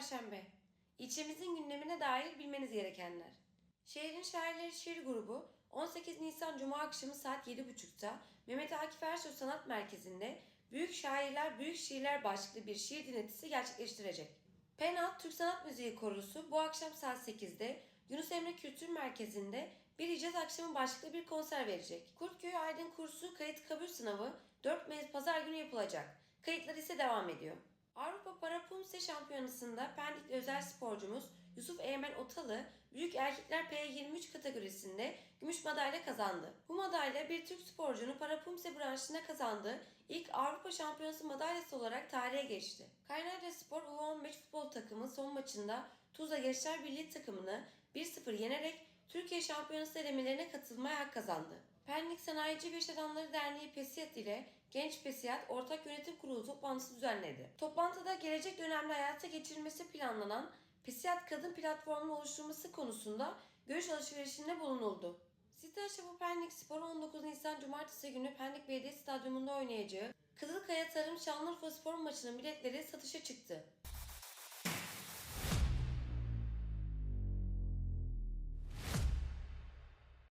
Perşembe. İlçemizin gündemine dair bilmeniz gerekenler. Şehrin Şairleri Şiir Grubu 18 Nisan Cuma akşamı saat 7.30'da Mehmet Akif Ersoy Sanat Merkezi'nde Büyük Şairler Büyük Şiirler başlıklı bir şiir dinletisi gerçekleştirecek. Penat Türk Sanat Müziği Korosu bu akşam saat 8'de Yunus Emre Kültür Merkezi'nde bir icaz akşamı başlıklı bir konser verecek. Kurtköy Aydın Kursu kayıt kabul sınavı 4 Mayıs Pazar günü yapılacak. Kayıtlar ise devam ediyor. Avrupa Parapumse Şampiyonası'nda Pendikli özel sporcumuz Yusuf Eymen Otalı Büyük Erkekler P23 kategorisinde gümüş madalya kazandı. Bu madalya bir Türk sporcunun parapumse branşında kazandığı ilk Avrupa Şampiyonası madalyası olarak tarihe geçti. Kaynarca Spor U15 futbol takımı son maçında Tuzla Gençler Birliği takımını 1-0 yenerek Türkiye Şampiyonası elemelerine katılmaya hak kazandı. Pendik Sanayici ve İş Adamları Derneği PESİAD ile Genç PESİAD Ortak Yönetim Kurulu toplantısı düzenledi. Toplantıda gelecek dönemde hayata geçirilmesi planlanan PESİAD Kadın Platformu'nun oluşturulması konusunda görüş alışverişinde bulunuldu. Site Aşağı Pendik Spor 19 Nisan Cumartesi günü Pendik Belediye Stadyumunda oynayacağı Kızılkaya Tarım Şanlıurfa Spor maçının biletleri satışa çıktı.